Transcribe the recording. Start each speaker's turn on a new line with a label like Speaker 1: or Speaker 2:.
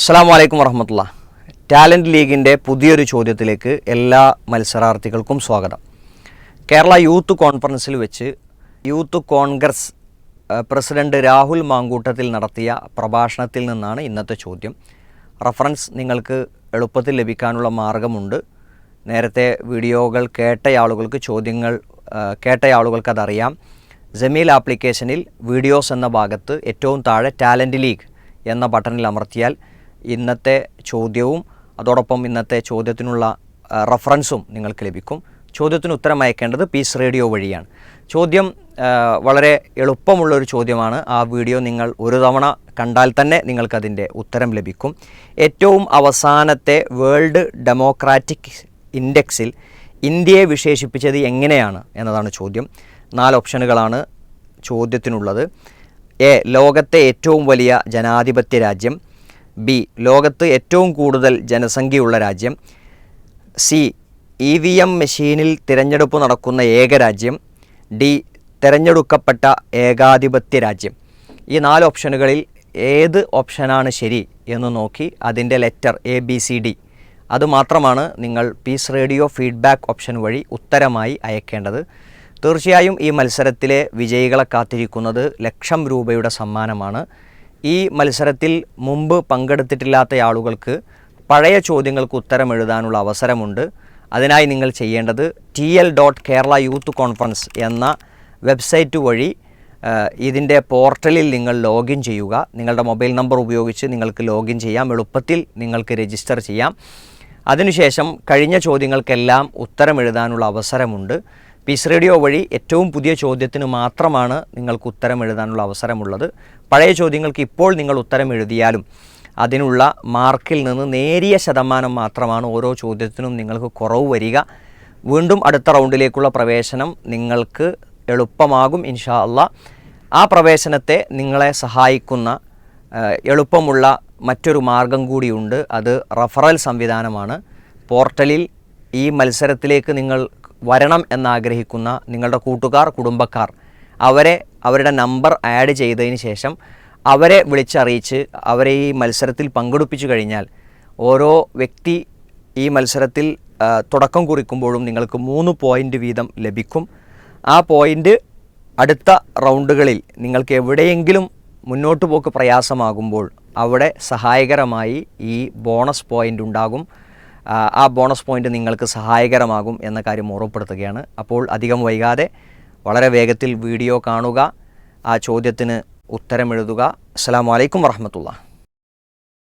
Speaker 1: അസ്സാം വലൈക്കും വറഹമത്തുള്ള. ടാലന്റ് ലീഗിന്റെ പുതിയൊരു ചോദ്യത്തിലേക്ക് എല്ലാ മത്സരാർത്ഥികൾക്കും സ്വാഗതം. കേരള യൂത്ത് കോൺഫറൻസിൽ വെച്ച് youth congress president Rahul Mankoottathil നടത്തിയ പ്രഭാഷണത്തിൽ നിന്നാണ് ഇന്നത്തെ ചോദ്യം. റഫറൻസ് നിങ്ങൾക്ക് എളുപ്പത്തിൽ ലഭിക്കാനുള്ള മാർഗമുണ്ട്. നേരത്തെ വീഡിയോകൾ കേട്ടയാളുകൾക്ക് ചോദ്യങ്ങൾ കേട്ടയാളുകൾക്ക് അതറിയാം. ജമീൽ ആപ്ലിക്കേഷനിൽ വീഡിയോസ് എന്ന ഭാഗത്ത് ഏറ്റവും താഴെ ടാലന്റ് ലീഗ് എന്ന ബട്ടണിൽ അമർത്തിയാൽ ഇന്നത്തെ ചോദ്യവും അതോടൊപ്പം ഇന്നത്തെ ചോദ്യത്തിനുള്ള റഫറൻസും നിങ്ങൾക്ക് ലഭിക്കും. ചോദ്യത്തിന് ഉത്തരം അയക്കേണ്ടത് പീസ് റേഡിയോ വഴിയാണ്. ചോദ്യം വളരെ എളുപ്പമുള്ളൊരു ചോദ്യമാണ്. ആ വീഡിയോ നിങ്ങൾ ഒരു തവണ കണ്ടാൽ തന്നെ നിങ്ങൾക്കതിന്റെ ഉത്തരം ലഭിക്കും. ഏറ്റവും അവസാനത്തെ വേൾഡ് ഡെമോക്രാറ്റിക് ഇൻഡെക്സിൽ ഇന്ത്യയെ വിശേഷിപ്പിച്ചത് എങ്ങനെയാണ് എന്നതാണ് ചോദ്യം. നാല് ഓപ്ഷനുകളാണ് ചോദ്യത്തിനുള്ളത്. എ ലോകത്തെ ഏറ്റവും വലിയ ജനാധിപത്യ രാജ്യം. ബി ലോകത്ത് ഏറ്റവും കൂടുതൽ ജനസംഖ്യയുള്ള രാജ്യം. സി ഇ വി എം മെഷീനിൽ തിരഞ്ഞെടുപ്പ് നടക്കുന്ന ഏക രാജ്യം. ഡി തിരഞ്ഞെടുക്കപ്പെട്ട ഏകാധിപത്യ രാജ്യം. ഈ നാല് ഓപ്ഷനുകളിൽ ഏത് ഓപ്ഷനാണ് ശരി എന്ന് നോക്കി അതിന്റെ letter A B C D. അതുമാത്രമാണ് നിങ്ങൾ പീസ് റേഡിയോ ഫീഡ്ബാക്ക് ഓപ്ഷൻ വഴി ഉത്തരമായി അയക്കേണ്ടത്. തീർച്ചയായും ഈ മത്സരത്തിലെ വിജയികളെ കാത്തിരിക്കുന്നത് ലക്ഷം രൂപയുടെ സമ്മാനമാണ്. ഈ മത്സരത്തിൽ മുമ്പ് പങ്കെടുത്തിട്ടില്ലാത്ത ആളുകൾക്ക് പഴയ ചോദ്യങ്ങൾക്ക് ഉത്തരം എഴുതാനുള്ള അവസരമുണ്ട്. അതിനായി നിങ്ങൾ ചെയ്യേണ്ടത് T L dot Kerala youth conference എന്ന വെബ്സൈറ്റ് വഴി ഇതിന്റെ പോർട്ടലിൽ നിങ്ങൾ ലോഗിൻ ചെയ്യുക. നിങ്ങളുടെ മൊബൈൽ നമ്പർ ഉപയോഗിച്ച് നിങ്ങൾക്ക് ലോഗിൻ ചെയ്യാം. എളുപ്പത്തിൽ നിങ്ങൾക്ക് രജിസ്റ്റർ ചെയ്യാം. അതിനുശേഷം കഴിഞ്ഞ ചോദ്യങ്ങൾക്കെല്ലാം ഉത്തരം എഴുതാനുള്ള അവസരമുണ്ട്. പീസ് റേഡിയോ വഴി ഏറ്റവും പുതിയ ചോദ്യത്തിന് മാത്രമാണ് നിങ്ങൾക്ക് ഉത്തരം എഴുതാനുള്ള അവസരമുള്ളത്. പഴയ ചോദ്യങ്ങൾക്ക് ഇപ്പോൾ നിങ്ങൾ ഉത്തരം എഴുതിയാലും അതിനുള്ള മാർക്കിൽ നിന്ന് നേരിയ ശതമാനം മാത്രമാണ് ഓരോ ചോദ്യത്തിനും നിങ്ങൾക്ക് കുറവ് വരിക. വീണ്ടും അടുത്ത റൗണ്ടിലേക്കുള്ള പ്രവേശനം നിങ്ങൾക്ക് എളുപ്പമാകും ഇൻഷാ അല്ല. ആ പ്രവേശനത്തെ നിങ്ങളെ സഹായിക്കുന്ന എളുപ്പമുള്ള മറ്റൊരു മാർഗം കൂടിയുണ്ട്. അത് റഫറൽ സംവിധാനമാണ്. പോർട്ടലിൽ ഈ മത്സരത്തിലേക്ക് നിങ്ങൾ വരണം എന്നാഗ്രഹിക്കുന്ന നിങ്ങളുടെ കൂട്ടുകാർ കുടുംബക്കാർ അവരെ അവരുടെ നമ്പർ ആഡ് ചെയ്തതിന് ശേഷം അവരെ വിളിച്ചറിയിച്ച് അവരെ ഈ മത്സരത്തിൽ പങ്കെടുപ്പിച്ചു കഴിഞ്ഞാൽ ഓരോ വ്യക്തി ഈ മത്സരത്തിൽ തുടക്കം കുറിക്കുമ്പോഴും നിങ്ങൾക്ക് മൂന്ന് പോയിന്റ് വീതം ലഭിക്കും. ആ പോയിന്റ് അടുത്ത റൗണ്ടുകളിൽ നിങ്ങൾക്ക് എവിടെയെങ്കിലും മുന്നോട്ട് പോക്ക് പ്രയാസമാകുമ്പോൾ അവിടെ സഹായകരമായി ഈ ബോണസ് പോയിന്റ് ഉണ്ടാകും. ആ, ബോണസ് പോയിന്റ് നിങ്ങൾക്ക് സഹായകരമാകും എന്ന കാര്യം ഓർമ്മപ്പെടുത്തുകയാണ്. അപ്പോൾ അധികം വൈകാതെ വളരെ വേഗത്തിൽ വീഡിയോ കാണുക ആ ചോദ്യത്തിന് ഉത്തരമെഴുതുക അസ്സാം വലൈക്കും വർഹമത്തുള്ള